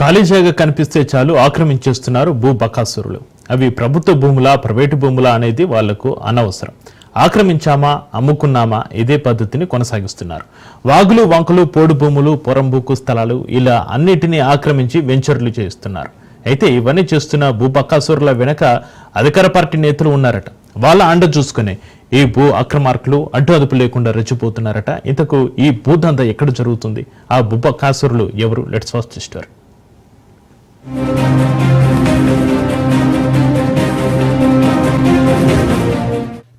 ఖాళీ జాగా కనిపిస్తే చాలు ఆక్రమించేస్తున్నారు భూ బకాసురులు అవి ప్రభుత్వ భూములా ప్రైవేటు భూములా అనేది వాళ్ళకు అనవసరం. ఆక్రమించామా అమ్ముకున్నామా ఇదే పద్ధతిని కొనసాగిస్తున్నారు. వాగులు వంకలు పోడు భూములు పొరంబూకు స్థలాలు ఇలా అన్నిటినీ ఆక్రమించి వెంచర్లు చేస్తున్నారు అయితే ఇవన్నీ చేస్తున్న భూ బకాసురుల వెనక అధికార పార్టీ నేతలు ఉన్నారట. వాళ్ళ అండ చూసుకునే ఈ భూ అక్రమార్కులు అడ్డు అదుపు లేకుండా రెచ్చిపోతున్నారట. ఇంతకు ఈ భూదంద ఎక్కడ జరుగుతుంది? ఆ భూ బకాసురులు ఎవరు? లెట్స్ ఫస్ట్ స్టోరీ Música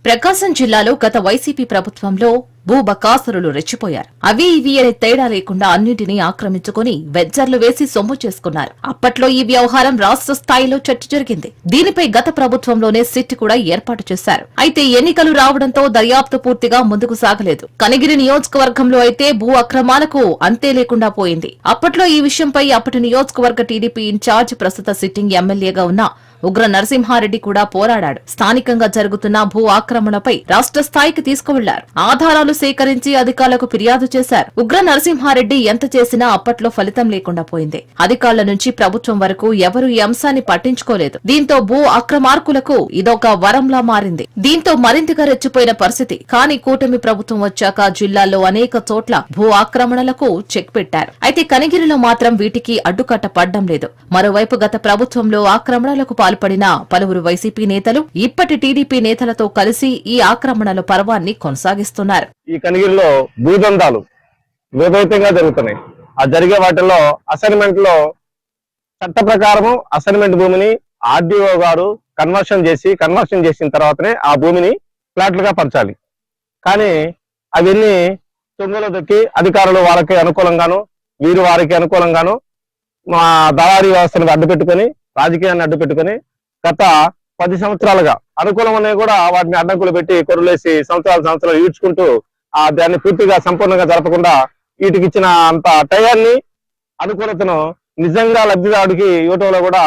ప్రకాశం జిల్లాలో గత వైసీపీ ప్రభుత్వంలో భూబకాసురులు రెచ్చిపోయారు. అవి ఇవి అనే తేడా లేకుండా అన్నింటినీ ఆక్రమించుకుని వెజ్జర్లు వేసి సొమ్ము చేసుకున్నారు. అప్పట్లో ఈ వ్యవహారం రాష్ట్ర స్థాయిలో చర్చ జరిగింది. దీనిపై గత ప్రభుత్వంలోనే సిట్ కూడా ఏర్పాటు చేశారు. అయితే ఎన్నికలు రావడంతో దర్యాప్తు పూర్తిగా ముందుకు సాగలేదు. కనిగిరి నియోజకవర్గంలో అయితే భూ అక్రమాలకు అంతే లేకుండా పోయింది. అప్పట్లో ఈ విషయంపై అప్పటి నియోజకవర్గ టీడీపీ ఇన్ఛార్జ్ ప్రస్తుత సిట్టింగ్ ఎమ్మెల్యేగా ఉన్న ఉగ్ర నరసింహారెడ్డి కూడా పోరాడాడు. స్థానికంగా జరుగుతున్న భూ ఆక్రమణపై రాష్ట్ర స్థాయికి తీసుకువెళ్ళారు. ఆధారాలు సేకరించి అధికారులకు ఫిర్యాదు చేశారు. ఉగ్ర నరసింహారెడ్డి ఎంత చేసినా అప్పట్లో ఫలితం లేకుండా పోయింది. అధికారుల నుంచి ప్రభుత్వం వరకు ఎవరు ఈ అంశాన్ని పట్టించుకోలేదు. దీంతో భూ అక్రమార్కులకు ఇదొక వరంలా మారింది. దీంతో మరింతగా రెచ్చిపోయిన పరిస్థితి. కానీ కూటమి ప్రభుత్వం వచ్చాక జిల్లాలో అనేక చోట్ల భూ ఆక్రమణలకు చెక్ పెట్టారు. అయితే కనిగిరిలో మాత్రం వీటికి అడ్డుకట్ట పడ్డం లేదు. మరోవైపు గత ప్రభుత్వంలో ఆక్రమణలకు పాల్పడిన పలువురు వైసీపీ నేతలు ఇప్పటి టీడీపీ నేతలతో కలిసి ఈ ఆక్రమణల పర్వాన్ని కొనసాగిస్తున్నారు. ఈ కనిగిరిలో భూదందాలు విపరీతంగా జరుగుతున్నాయి. ఆ జరిగే వాటిల్లో అసైన్మెంట్లో చట్ట ప్రకారము అసైన్మెంట్ భూమిని ఆర్డీఓ గారు కన్వర్షన్ చేసి కన్వర్షన్ చేసిన తర్వాతనే ఆ భూమిని ఫ్లాట్లుగా పంచాలి కానీ అవన్నీ తొంగలో దొక్కి అధికారులు వాళ్ళకి అనుకూలంగాను వీరు వారికి అనుకూలంగాను మా దళారీ వ్యవస్థను అడ్డు పెట్టుకొని రాజకీయాన్ని అడ్డు పెట్టుకొని గత పది సంవత్సరాలుగా అనుకూలం కూడా వాటిని అడ్డంకులు పెట్టి కొరులేసి సంవత్సరాలు సంవత్సరాలు ఈడ్చుకుంటూ ఆ దాన్ని పూర్తిగా సంపూర్ణంగా జరపకుండా వీటికి ఇచ్చిన అంత టయాన్ని అనుకూలతను నిజంగా లబ్ధిదారుడికి ఇవ్వటంలో కూడా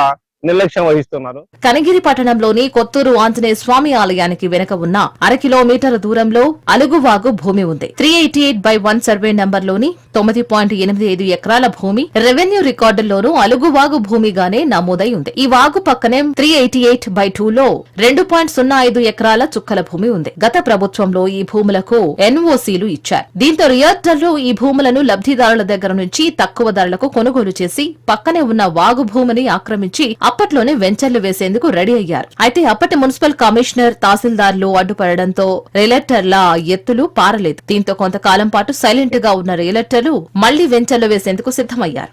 నిర్లక్ష్యం వహిస్తున్నారు. కనగిరి పట్టణంలోని కొత్తూరు ఆంజనేయ స్వామి ఆలయానికి వెనక ఉన్న అర కిలోమీటర్ల దూరంలో అలుగువాగు భూమి ఉంది. Three eighty eight by one survey నంబర్లోని తొమ్మిది పాయింట్ ఎనిమిది ఐదు ఎకరాల భూమి రెవెన్యూ రికార్డుల్లోనూ అలుగువాగు భూమిగానే నమోదై ఉంది. ఈ వాగు పక్కనే three eighty eight by two లో రెండు పాయింట్ సున్నా ఐదు ఎకరాల చుక్కల భూమి ఉంది. గత ప్రభుత్వంలో ఈ భూములకు ఎన్ఓసీలు ఇచ్చారు. దీంతో రియర్టర్లు ఈ భూములను లబ్ధిదారుల దగ్గర నుంచి తక్కువ ధరలకు కొనుగోలు చేసి పక్కనే ఉన్న వాగు భూమిని ఆక్రమించి అప్పట్లోనే వెంచర్లు వేసేందుకు రెడీ అయ్యారు. అయితే అప్పటి మున్సిపల్ కమిషనర్ తహసీల్దార్లు అడ్డుపడడంతో రియలెక్టర్ల ఎత్తులు పారలేదు. దీంతో కొంతకాలం పాటు సైలెంట్గా ఉన్న రియలెక్టర్లు మళ్ళీ వెంచర్లు వేసేందుకు సిద్దమయ్యారు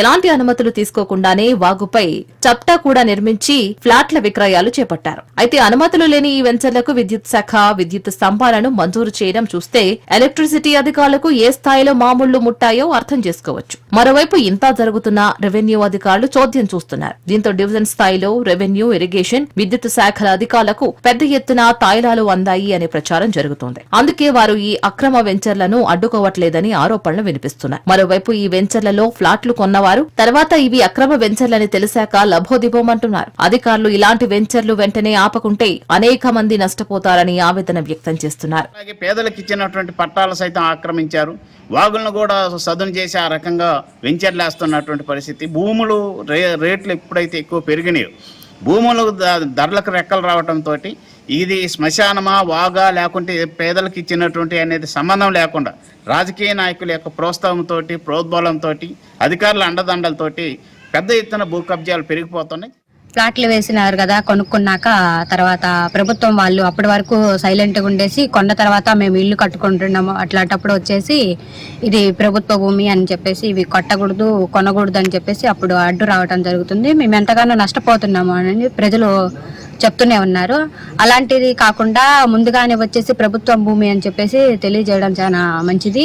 ఎలాంటి అనుమతులు తీసుకోకుండానే వాగుపై చప్టా కూడా నిర్మించి ఫ్లాట్ల విక్రయాలు చేపట్టారు. అయితే అనుమతులు లేని ఈ వెంచర్లకు విద్యుత్ శాఖ విద్యుత్ స్తంభాలను మంజూరు చేయడం చూస్తే ఎలక్ట్రిసిటీ అధికారులకు ఏ స్థాయిలో మామూళ్ళు ముట్టాయో అర్థం చేసుకోవచ్చు. మరోవైపు ఇంత జరుగుతున్న రెవెన్యూ అధికారులు చోద్యం చూస్తున్నారు. దీంతో డివిజన్ స్థాయిలో రెవెన్యూ ఇరిగేషన్ విద్యుత్ శాఖల అధికారులకు పెద్ద ఎత్తున తాయిలాలు అందాయి అనే ప్రచారం జరుగుతోంది. అందుకే వారు ఈ అక్రమ వెంచర్లను అడ్డుకోవట్లేదని ఆరోపణలు వినిపిస్తున్నాయి. మరోవైపు ఈ వెంచర్లలో ఫ్లాట్లు కొన్న వారు తర్వాత ఇవి అక్రమ వెంచర్లని తెలిసాక లభోదిబోమంటున్నారు. అధికారులు ఇలాంటి వెంచర్లు వెంటనే ఆపకుంటే అనేక మంది నష్టపోతారని ఆవేదన వ్యక్తం చేస్తున్నారు. అలాగే పేదలకు ఇచ్చినటువంటి పట్టాలు సైతం ఆక్రమించారు. వాగులను కూడా సదును చేసి ఆ రకంగా వెంచర్లు వేస్తున్నటువంటి పరిస్థితి. భూములు రేట్లు ఎప్పుడైతే ఎక్కువ పెరిగినాయో. భూములు ధరలకు రెక్కలు రావడంతో ఇది శ్మశానమా వాగా లేకుంటే పేదలకు ఇచ్చినటువంటి అనేది సంబంధం లేకుండా రాజకీయ నాయకుల యొక్క ప్రోత్సాహంతో ప్రోద్బలంతో అధికారుల అండదండలతోటి పెద్ద ఎత్తున భూ కబ్జాలు పెరిగిపోతున్నాయి. ఫ్లాట్లు వేసినారు కదా కొనుక్కున్నాక తర్వాత ప్రభుత్వం వాళ్ళు అప్పటి వరకు సైలెంట్గా ఉండేసి కొన్న తర్వాత మేము ఇల్లు కట్టుకుంటున్నాము. అట్లాంటప్పుడు వచ్చేసి ఇది ప్రభుత్వ భూమి అని చెప్పేసి ఇవి కొట్టకూడదు కొనకూడదు అని చెప్పేసి అప్పుడు అడ్డు రావడం జరుగుతుంది. మేము ఎంతగానో నష్టపోతున్నాము అని ప్రజలు చెప్తూనే ఉన్నారు. అలాంటిది కాకుండా ముందుగానే వచ్చేసి ప్రభుత్వం భూమి అని చెప్పేసి తెలియజేయడం చాలా మంచిది.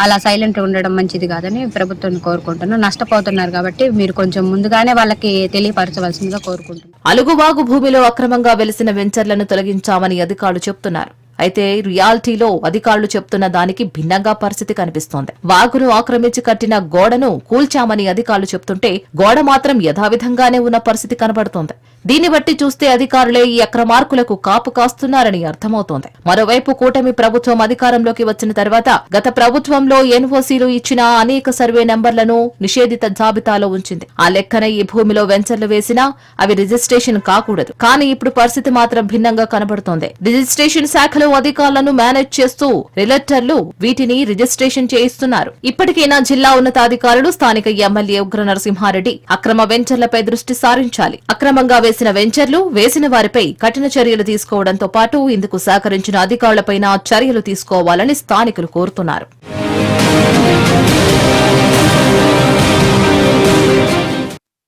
అలా సైలెంట్ ఉండడం మంచిది కాదని ప్రభుత్వాన్ని కోరుకుంటున్నాను. నష్టపోతున్నారు కాబట్టి మీరు కొంచెం ముందుగానే వాళ్ళకి తెలియపరచవలసిందిగా కోరుకుంటున్నాను. అలుగువాగు భూమిలో అక్రమంగా వెలిసిన వెంచర్లను తొలగించామని అధికారులు చెప్తున్నారు. అయితే రియాలిటీలో అధికారులు చెప్తున్న దానికి భిన్నంగా పరిస్థితి కనిపిస్తోంది. వాగును ఆక్రమించి కట్టిన గోడను కూల్చామని అధికారులు చెప్తుంటే గోడ మాత్రం యథావిధంగానే ఉన్న పరిస్థితి కనబడుతోంది. దీన్ని బట్టి చూస్తే అధికారులే ఈ అక్రమార్కులకు కాపు కాస్తున్నారని అర్థమవుతోంది. మరోవైపు కూటమి ప్రభుత్వం అధికారంలోకి వచ్చిన తర్వాత గత ప్రభుత్వంలో ఎన్ఓసీలు ఇచ్చిన అనేక సర్వే నెంబర్లను నిషేధిత జాబితాలో ఉంచింది. ఆ లెక్కన ఈ భూమిలో వెంచర్లు వేసినా అవి రిజిస్ట్రేషన్ కాకూడదు. కానీ ఇప్పుడు పరిస్థితి మాత్రం భిన్నంగా కనబడుతోంది. రిజిస్ట్రేషన్ శాఖలో అధికారులను మేనేజ్ చేస్తూ రిలెక్టర్లు వీటిని రిజిస్ట్రేషన్ చేయిస్తున్నారు. ఇప్పటికైనా జిల్లా ఉన్నతాధికారులు స్థానిక ఎమ్మెల్యే ఉగ్ర నరసింహారెడ్డి అక్రమ వెంచర్లపై దృష్టి సారించాలి. అక్రమంగా చేసిన వెంచర్లు వేసిన వారిపై కఠిన చర్యలు తీసుకోవడంతో పాటు ఇందుకు సహకరించిన అధికారులపైన చర్యలు తీసుకోవాలని స్థానికులు కోరుతున్నారు.